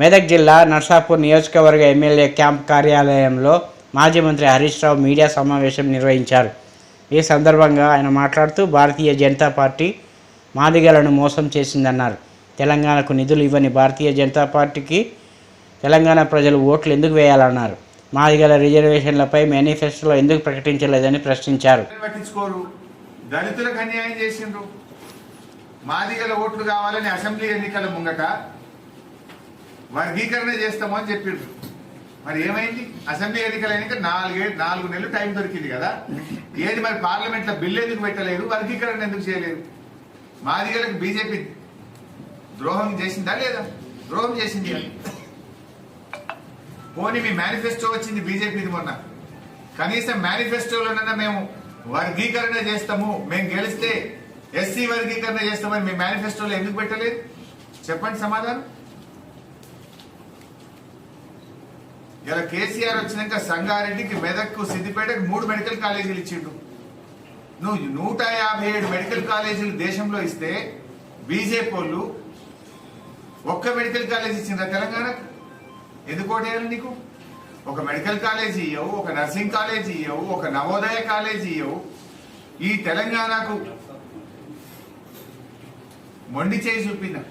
మెదక్ జిల్లా నర్సాపూర్ నియోజకవర్గ MLA camp కార్యాలయంలో మాజీ మంత్రి హరీష్ రావు మీడియా సమావేశం నిర్వహించారు. ఈ సందర్భంగా ఆయన మాట్లాడుతూ భారతీయ జనతా పార్టీ మాదిగలను మోసం చేసిందన్నారు. తెలంగాణకు నిధులు ఇవ్వని భారతీయ జనతా పార్టీకి తెలంగాణ ప్రజలు ఓట్లు ఎందుకు వేయాలన్నారు? మాదిగల రిజర్వేషన్లపై మేనిఫెస్టోలో ఎందుకు ప్రకటించలేదని ప్రశ్నించారు. దళితులకు అన్యాయం చేసిండ్రు. మాదిగల ఓట్లు కావాలని అసెంబ్లీ ఎన్నికల ముంగట వర్గీకరణ చేస్తామని చెప్పిండ్రు. మరి ఏమైంది? అసెంబ్లీ ఎన్నికలు అయినాక నాలుగే నాలుగు నెలలు టైం దొరికింది కదా. ఏది మరి పార్లమెంట్లో బిల్లు ఎందుకు పెట్టలేదు? వర్గీకరణ ఎందుకు చేయలేదు? మాదిగలకు బీజేపీ ద్రోహం చేసిందా లేదా? ద్రోహం చేసింది పోనీ మీ మేనిఫెస్టో వచ్చింది బీజేపీది మొన్న. కనీసం మేనిఫెస్టోలోనన్నా మేము వర్గీకరణ చేస్తాము మేము గెలిస్తే ఎస్సీ వర్గీకరణ చేస్తామని మీ మేనిఫెస్టోలో ఎందుకు పెట్టలేదు? చెప్పండి సమాధానం. ఇలా కేసీఆర్ వచ్చినాక సంగారెడ్డికి మెదక్కు సిద్దిపేటకు మూడు మెడికల్ కాలేజీలు ఇచ్చిండు. నువ్వు నూట యాభై ఏడు మెడికల్ కాలేజీలు దేశంలో ఇస్తే బీజేపీ వాళ్ళు ఒక్క మెడికల్ కాలేజ్ ఇచ్చిండ్రా తెలంగాణకు? ఎందుకోటేయాలి నీకు? ఒక మెడికల్ కాలేజీ ఇవ్వవు ఒక నర్సింగ్ కాలేజీ ఇవ్వవు ఒక నవోదయ కాలేజీ ఇవ్వవు ఈ తెలంగాణకు మొండి చేయి చూపిందా